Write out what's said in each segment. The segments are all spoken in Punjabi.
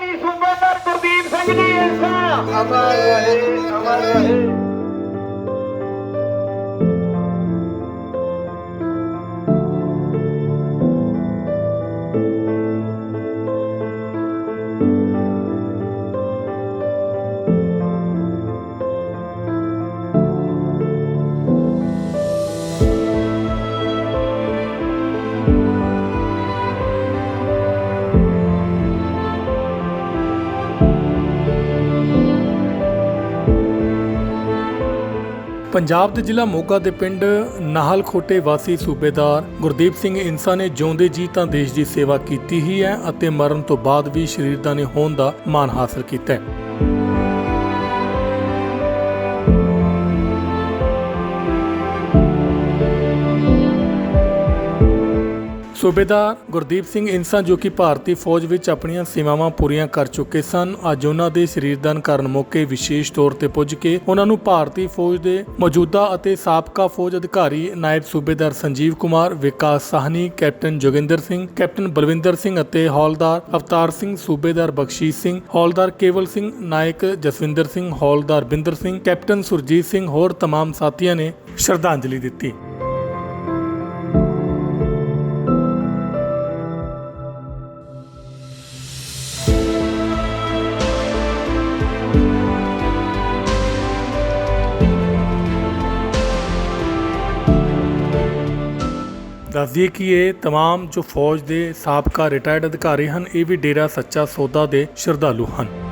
ਦੀ ਸੂਬੇਦਾਰ ਗੁਰਦੀਪ ਸਿੰਘ ਜੀ ਇਨਸਾ ਪੰਜਾਬ ਦੇ ਜ਼ਿਲ੍ਹਾ ਮੋਗਾ ਦੇ ਪਿੰਡ ਨਾਹਲ ਖੋਟੇ ਵਾਸੀ ਸੂਬੇਦਾਰ ਗੁਰਦੀਪ ਸਿੰਘ ਇਨਸਾ ਨੇ ਜਿਉਂਦੇ ਜੀ ਤਾਂ ਦੇਸ਼ ਦੀ ਸੇਵਾ ਕੀਤੀ ਹੀ ਹੈ ਅਤੇ ਮਰਨ ਤੋਂ ਬਾਅਦ ਵੀ ਸ਼ਰੀਰਦਾਨੀ ਹੋਣ ਦਾ ਮਾਣ ਹਾਸਲ ਕੀਤਾ ਹੈ। ਸੂਬੇਦਾਰ ਗੁਰਦੀਪ ਸਿੰਘ ਇਨਸਾ ਜੋ ਕਿ ਭਾਰਤੀ ਫੌਜ ਵਿੱਚ ਆਪਣੀਆਂ ਸੇਵਾਵਾਂ ਪੂਰੀਆਂ ਕਰ ਚੁੱਕੇ ਸਨ ਅੱਜ ਉਹਨਾਂ ਦੇ ਸਰੀਰਦਾਨ ਕਰਨ ਮੌਕੇ ਵਿਸ਼ੇਸ਼ ਤੌਰ ਤੇ ਪੁੱਜ ਕੇ ਉਹਨਾਂ ਨੂੰ ਭਾਰਤੀ ਫੌਜ ਦੇ ਮੌਜੂਦਾ ਅਤੇ ਸਾਬਕਾ ਫੌਜ ਅਧਿਕਾਰੀ ਨਾਇਬ ਸੂਬੇਦਾਰ ਸੰਜੀਵ ਕੁਮਾਰ ਵਿਕਾਸ ਸਾਹਨੀ ਕੈਪਟਨ ਜੋਗਿੰਦਰ ਸਿੰਘ ਕੈਪਟਨ ਬਲਵਿੰਦਰ ਸਿੰਘ ਅਤੇ ਹੌਲਦਾਰ ਅਵਤਾਰ ਸਿੰਘ ਸੂਬੇਦਾਰ ਬਖਸ਼ੀਸ਼ ਸਿੰਘ ਹੌਲਦਾਰ ਕੇਵਲ ਸਿੰਘ ਨਾਇਕ ਜਸਵਿੰਦਰ ਸਿੰਘ ਹੌਲਦਾਰ ਬਿੰਦਰ ਸਿੰਘ ਕੈਪਟਨ ਸੁਰਜੀਤ ਸਿੰਘ ਹੋਰ तमाम ਸਾਥੀਆਂ ਨੇ ਸ਼ਰਧਾਂਜਲੀ ਦਿੱਤੀ ਦੱਸ ਦਈਏ ਕਿ ਇਹ तमाम ਜੋ ਫੌਜ ਦੇ ਸਾਬਕਾ ਰਿਟਾਇਰਡ ਅਧਿਕਾਰੀ ਹਨ ਇਹ ਵੀ ਡੇਰਾ ਸੱਚਾ ਸੌਦਾ ਦੇ ਸ਼ਰਧਾਲੂ ਹਨ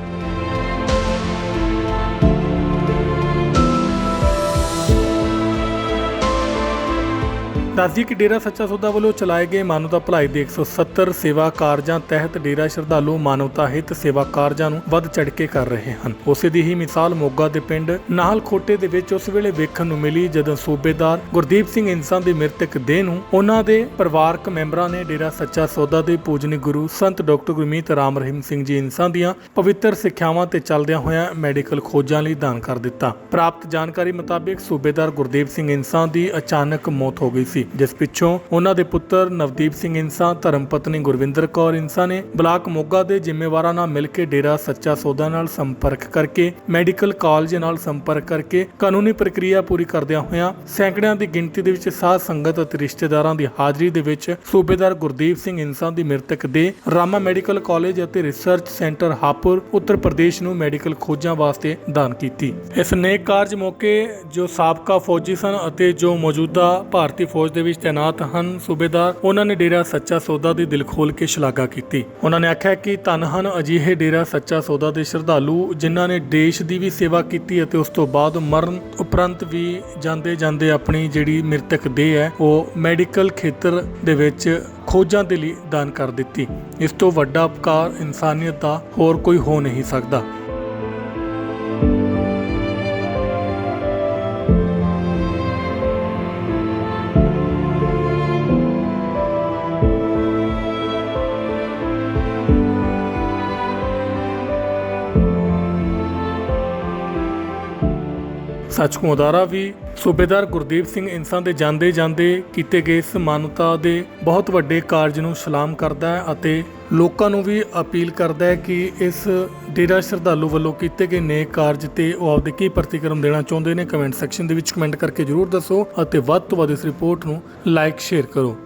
ਦੱਸਦੀ ਕਿ ਡੇਰਾ ਸੱਚਾ ਸੌਦਾ ਵੱਲੋਂ ਚਲਾਏ ਗਏ ਮਾਨਵਤਾ ਭਲਾਈ ਦੇ 170 ਸੇਵਾ ਕਾਰਜਾਂ ਤਹਿਤ ਡੇਰਾ ਸ਼ਰਧਾਲੂ ਮਾਨਵਤਾ ਹਿੱਤ ਸੇਵਾ ਕਾਰਜਾਂ ਨੂੰ ਵੱਧ ਚੜ ਕੇ ਕਰ ਰਹੇ ਹਨ। ਉਸੇ ਦੀ ਹੀ ਮਿਸਾਲ ਮੋਗਾ ਦੇ ਪਿੰਡ ਨਾਹਲ ਖੋਟੇ ਦੇ ਵਿੱਚ ਉਸ ਵੇਲੇ ਵੇਖਣ ਨੂੰ ਮਿਲੀ ਜਦੋਂ ਸੂਬੇਦਾਰ ਗੁਰਦੀਪ ਸਿੰਘ ਇਨਸਾਨ ਦੀ ਮ੍ਰਿਤਕ ਦੇਹ ਨੂੰ ਉਹਨਾਂ ਦੇ ਪਰਿਵਾਰਕ ਮੈਂਬਰਾਂ ਨੇ ਡੇਰਾ ਸੱਚਾ ਸੌਦਾ ਦੇ ਪੂਜਨੀ ਗੁਰੂ ਸੰਤ ਡਾਕਟਰ ਗੁਰਮੀਤ ਰਾਮ ਰਹੀਮ ਸਿੰਘ ਜੀ ਇਨਸਾਨ ਦੀਆਂ ਪਵਿੱਤਰ ਸਿੱਖਿਆਵਾਂ ਤੇ ਚੱਲਦਿਆਂ ਹੋਇਆਂ ਮੈਡੀਕਲ ਖੋਜਾਂ ਲਈ ਦਾਨ ਕਰ ਦਿੱਤਾ। ਪ੍ਰਾਪਤ ਜਾਣਕਾਰੀ ਮੁਤਾਬਿਕ ਸੂਬੇਦਾਰ ਗੁਰਦੀਪ ਸਿੰਘ ਇਨਸਾਨ ਦੀ ਅਚਾਨਕ ਮੌਤ ਹੋ ਗਈ ਸੀ। ਜਿਸ ਪਿੱਛੋਂ ਉਹਨਾਂ ਦੇ ਪੁੱਤਰ ਨਵਦੀਪ ਸਿੰਘ ਇੰਸਾ ਧਰਮ ਪਤਨੀ ਗੁਰਵਿੰਦਰ ਕੌਰ ਇਨਸਾਨ ਨੇ ਬਲਾਕ ਮੋਗਾ ਦੇ ਜ਼ਿੰਮੇਵਾਰਾਂ ਨਾਲ ਮਿਲ ਕੇ ਡੇਰਾ ਸੱਚਾ ਸੌਦਾ ਨਾਲ ਸੰਪਰਕ ਕਰਕੇ, ਮੈਡੀਕਲ ਕਾਲਜ ਨਾਲ ਸੰਪਰਕ ਕਰਕੇ ਕਾਨੂੰਨੀ ਪ੍ਰਕਿਰਿਆ ਪੂਰੀ ਕਰਦਿਆਂ ਹੋਇਆਂ ਸੈਂਕੜਿਆਂ ਦੀ ਗਿਣਤੀ ਦੇ ਵਿੱਚ ਸਾਧ ਸੰਗਤ ਅਤੇ ਰਿਸ਼ਤੇਦਾਰਾਂ ਦੀ ਹਾਜ਼ਰੀ ਦੇ ਵਿੱਚ ਸੂਬੇਦਾਰ ਗੁਰਦੀਪ ਸਿੰਘ ਇਨਸਾਨ ਦੀ ਮ੍ਰਿਤਕ ਦੇ ਰਾਮਾ ਮੈਡੀਕਲ ਕਾਲਜ ਅਤੇ ਰਿਸਰਚ ਸੈਂਟਰ ਹਾਪੁਰ, ਉੱਤਰ ਪ੍ਰਦੇਸ਼ ਨੂੰ ਮੈਡੀਕਲ ਖੋਜਾਂ ਵਾਸਤੇ ਦਾਨ ਕੀਤੀ। ਇਸ ਨੇਕ ਕਾਰਜ ਮੌਕੇ ਜੋ ਸਾਬਕਾ ਫੌਜੀ ਸਨ ਅਤੇ ਜੋ ਮੌਜੂਦਾ ਭਾਰਤੀ ਫੌਜ ਦੇ ਵਿੱਚ ਤਾਇਨਾਤ ਹਨ। ਸੂਬੇਦਾਰ, ਉਹਨਾਂ ਨੇ ਡੇਰਾ ਸੱਚਾ ਸੌਦਾ ਦੀ ਦਿਲ ਖੋਲ ਕੇ ਸ਼ਲਾਘਾ ਕੀਤੀ। ਉਹਨਾਂ ਨੇ ਆਖਿਆ ਕਿ ਧੰਨ ਹਨ ਅਜਿਹੇ ਡੇਰਾ ਸੱਚਾ ਸੌਦਾ ਦੇ ਸ਼ਰਧਾਲੂ, ਜਿਨ੍ਹਾਂ ਨੇ ਦੇਸ਼ ਦੀ ਵੀ ਸੇਵਾ ਕੀਤੀ ਅਤੇ ਉਸ ਤੋਂ ਬਾਅਦ ਮਰਨ ਉਪਰੰਤ ਵੀ ਜਾਂਦੇ ਜਾਂਦੇ ਆਪਣੀ ਜਿਹੜੀ ਮ੍ਰਿਤਕ ਦੇਹ ਹੈ, ਉਹ ਮੈਡੀਕਲ ਖੇਤਰ ਦੇ ਵਿੱਚ ਖੋਜਾਂ ਦੇ ਲਈ ਦਾਨ ਕਰ ਦਿੱਤੀ। ਇਸ ਤੋਂ ਵੱਡਾ ਉਪਕਾਰ ਇਨਸਾਨੀਅਤ ਦਾ ਹੋਰ ਕੋਈ ਹੋ ਨਹੀਂ ਸਕਦਾ। ਸੱਚ ਕੁਮਦਾਰਾ ਵੀ ਸੂਬੇਦਾਰ ਗੁਰਦੀਪ ਸਿੰਘ ਇਨਸਾਨ ਦੇ ਜਾਂਦੇ ਜਾਂਦੇ ਕੀਤੇ ਗਏ ਇਸ ਮਾਨਵਤਾ ਦੇ ਬਹੁਤ ਵੱਡੇ ਕਾਰਜ ਨੂੰ ਸਲਾਮ ਕਰਦਾ ਹੈ ਅਤੇ ਲੋਕਾਂ ਨੂੰ ਵੀ ਅਪੀਲ ਕਰਦਾ ਹੈ ਕਿ ਇਸ ਡੇਰਾ ਸ਼ਰਧਾਲੂ ਵੱਲੋਂ ਕੀਤੇ ਗਏ ਨੇਕ ਕਾਰਜ ਤੇ ਉਹ ਆਪਦੇ ਕੀ ਪ੍ਰਤੀਕਰਮ ਦੇਣਾ ਚਾਹੁੰਦੇ ਨੇ ਕਮੈਂਟ ਸੈਕਸ਼ਨ ਦੇ ਵਿੱਚ ਕਮੈਂਟ ਕਰਕੇ ਜਰੂਰ ਦੱਸੋ ਅਤੇ ਵੱਧ ਤੋਂ ਵੱਧ ਇਸ ਰਿਪੋਰਟ ਨੂੰ ਲਾਈਕ, ਸ਼ੇਅਰ ਕਰੋ।